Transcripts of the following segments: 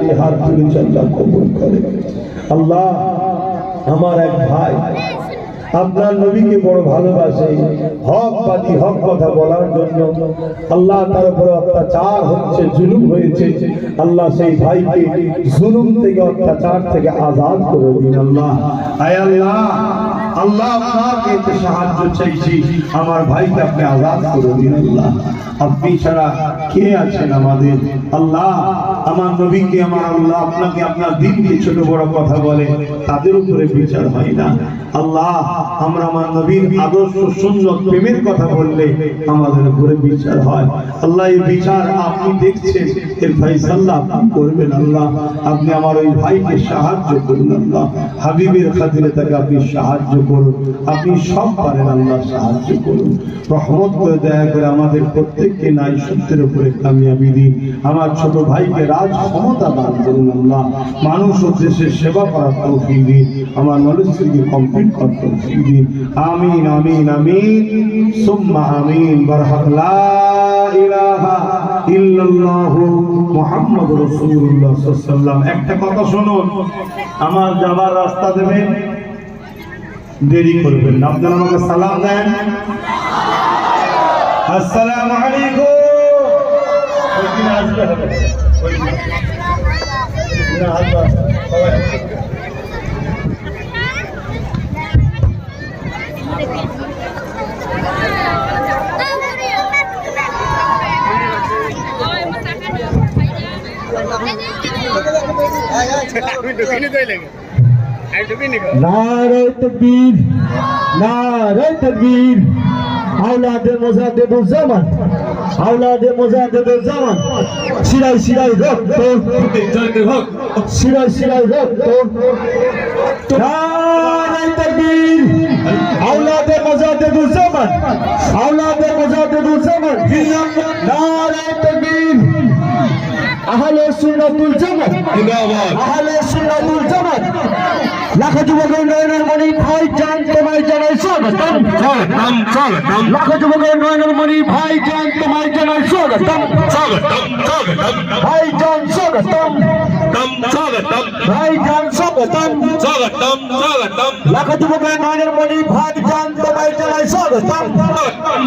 যে হাত আল্লাহ আমার এক ভাই আপনার নবীকে বড় ভালোবাসে। হক বাদী হক কথা বলার জন্য। আল্লাহ তার উপরে অত্যাচার হচ্ছে, জুলুম হয়েছে। আল্লাহ সেই ভাইকে জুলুম থেকে, অত্যাচার থেকে আজাদ করে দিন আল্লাহ। আল্লাহ আপনাকে একটু সাহায্য চাইছি। আমার ভাইকে আপনি আজাদ করে দিন আল্লাহ। আপনি ছাড়া কে আছেন আমাদের? আল্লাহ, আমার নবীকে, আমার আল্লাহ আপনাকে আপনার দিনকে ছোট বড় কথা বলে, তাদের উপরে বিচার হয় না। আল্লাহ আমরা আমার নবীর আদর্শ প্রেমের কথা বললে আমাদের উপরে বিচার হয়। আল্লাহ, এই বিচার আপনি দেখছেন। এর ফাইসাল্লাহ আপনি করবেন আল্লাহ। আপনি আমার ওই ভাইকে সাহায্য করুন আল্লাহ। হাবিবের খাতিরে তাকে আপনি সাহায্য করুন। আপনি সব পারেন আল্লাহ, সাহায্য করুন। রহমত করে করে আমাদের প্রত্যেককে নাই সত্যের উপরে কামিয়াবি দিন। আমার ছোট ভাইকে রাজ ক্ষমতা দান করুন আল্লাহ। মানুষ ও দেশের সেবা করার তৌফিক দিন। আমার নলেজকে কমপ্লিট দিন আমিন আমিন আমিন। সুম্মা আমিন, বারহাক একটা কথা শুনুন, আমার যাবার রাস্তা দেবেন? দেরি করবেন না। আমাকে সালাম দেন। আসসালামু আসবে। হবে নারায় তকবীর নারায় তকবীর। আওলাদে মোজাদেবুল জামান আওলাদে মোজাদেবুল জামান শিরাই শিরাই রক্ত। শিরাই শিরাই রক্ত। নারায় তকবীর, আওলাদে মোজাদেবুল জামান আওলাদে মোজাদেবুল জামান আহলে সুন্নাতুল জামাত। আহলে সুন্নাতুল জামাত। লাখো যুবকের নয়নের মণি ভাই জান তোমায় জানাই স্বাগতম। স্বাগতম স্বাগতম। লাখো যুবকের নয়নের মণি ভাই জান তোমায় জানাই স্বাগতম। স্বাগতম স্বাগতম। ভাই জান স্বাগতম। তম স্বাগতম। ভাই জান স্বাগতম। স্বাগতম স্বাগতম। লাখো যুবকের নয়নের মণি ভাই জান তোমায় জানাই স্বাগতম। স্বাগতম।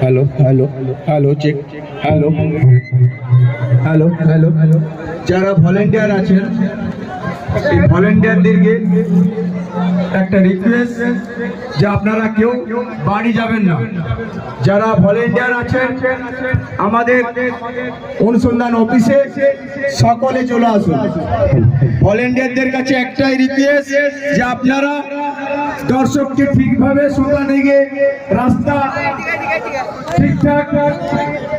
Hello hello hello check hello hello hello. Hello যারা ভলেন্টিয়ার আছেন এই ভলেন্টিয়ারদেরকে একটা রিকোয়েস্ট যে আপনারা কেউ বাড়ি যাবেন না। যারা ভলেন্টিয়ার আছেন, আমাদের অনুসন্ধান অফিসে সকলে চলে আসুন। ভলেন্টিয়ারদের কাছে একটাই রিকোয়েস্ট যে আপনারা দর্শককে ঠিকভাবে সোজা দিকে রাস্তা ঠিকঠাক